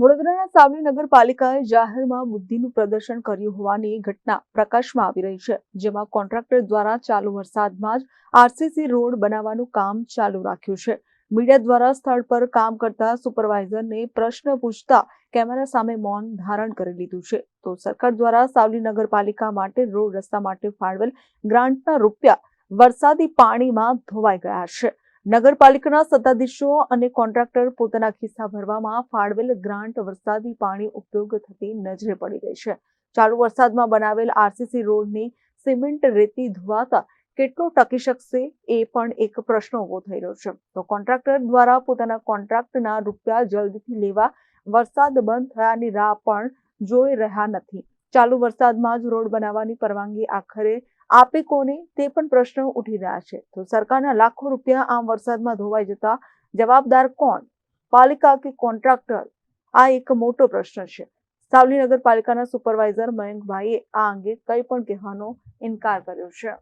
વડોદરાના સાવલી નગરપાલિકાએ જાહેરમાં બુદ્ધિનું પ્રદર્શન કર્યું હોવાની ઘટના પ્રકાશમાં આવી રહી છે, જેમાં કોન્ટ્રાક્ટર દ્વારા ચાલુ વરસાદમાં જ આરસીસી રોડ બનાવવાનું કામ ચાલુ રાખ્યું છે. મીડિયા દ્વારા સ્થળ પર કામ કરતા સુપરવાઇઝરને પ્રશ્ન પૂછતા કેમેરા સામે મૌન ધારણ કરી લીધું છે. તો સરકાર દ્વારા સાવલી નગરપાલિકા માટે રોડ રસ્તા માટે ફાળવેલ ગ્રાન્ટના રૂપિયા વરસાદી પાણીમાં ધોવાઈ ગયા છે. નગરપાલિકાના સત્તાધીશો અને કોન્ટ્રાક્ટર પોતાના ખિસ્સા ભરવામાં ફાળવેલ ગ્રાન્ટ વરસાદી પાણી ઉપયોગ થતી નજરે પડી રહી છે. ચાલુ વરસાદમાં બનાવેલ આરસીસી રોડની સિમેન્ટ રેતી ધોવાતા કેટલો ટકી શકશે એ પણ એક પ્રશ્ન ઊભો થઈ રહ્યો છે. તો કોન્ટ્રાક્ટર દ્વારા પોતાના કોન્ટ્રાક્ટના રૂપિયા જલ્દીથી લેવા વરસાદ બંધ થયાની રાહ પણ જોઈ રહ્યા નથી. ચાલુ વરસાદમાં જ રોડ બનાવવાની પરવાનગી આખરે આપે કોને તે પણ પ્રશ્ન ઉઠી રહ્યા છે. તો સરકારના લાખો રૂપિયા આમ વરસાદમાં ધોવાઈ જતા જવાબદાર કોણ? પાલિકા કે કોન્ટ્રાક્ટર? આ એક મોટો પ્રશ્ન છે. સાવલી નગરપાલિકાના સુપરવાઇઝર મયંકભાઈએ આ અંગે કંઈ પણ કહેવાનો ઇનકાર કર્યો છે.